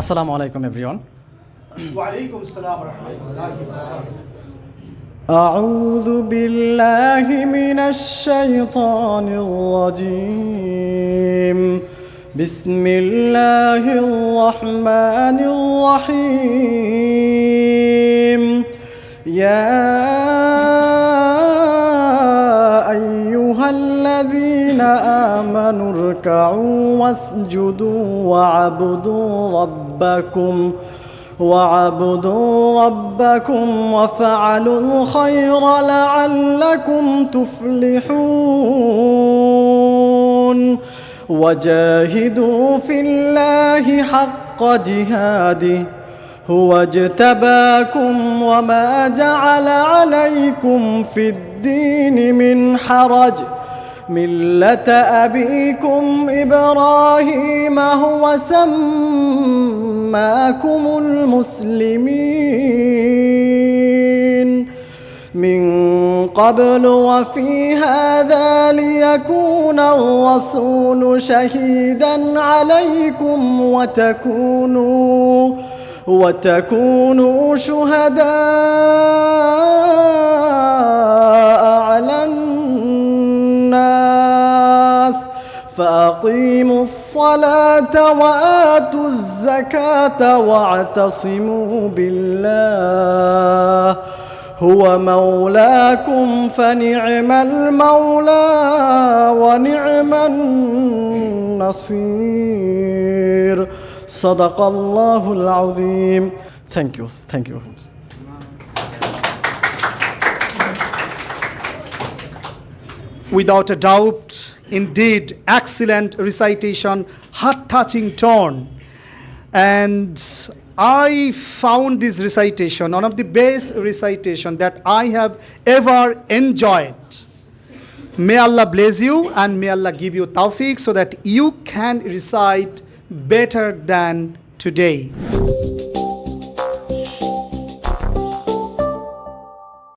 আসসালামু আলাইকুম এভরিওয়ান وعليكم السلام ورحمة الله وبركاته أعوذ بالله من الشيطان الرجيم بسم الله الرحمن الرحيم يا آمنوا اركعوا واسجدوا واعبدوا ربكم واعبدوا ربكم وفعلوا الخير لعلكم تفلحون. وجاهدوا في الله حق جهاده هو اجتباكم وما جعل عليكم في الدين من حرج. ملة أبيكم إبراهيم هو سماكم المسلمين من قبل وفي هذا ليكون الرسول شهيدا عليكم وتكونوا وتكونوا شهداء على الناس فأقيموا الصلاة وآتوا الزكاة واعتصموا بالله. هو مولاكم فنعم المولى ونعم النصير. صدق الله العظيم. Thank you, thank you. Without a doubt, indeed, excellent recitation, heart touching tone. And I found this recitation one of the best recitation that I have ever enjoyed. May Allah bless you and may Allah give you tawfiq so that you can recite better than today.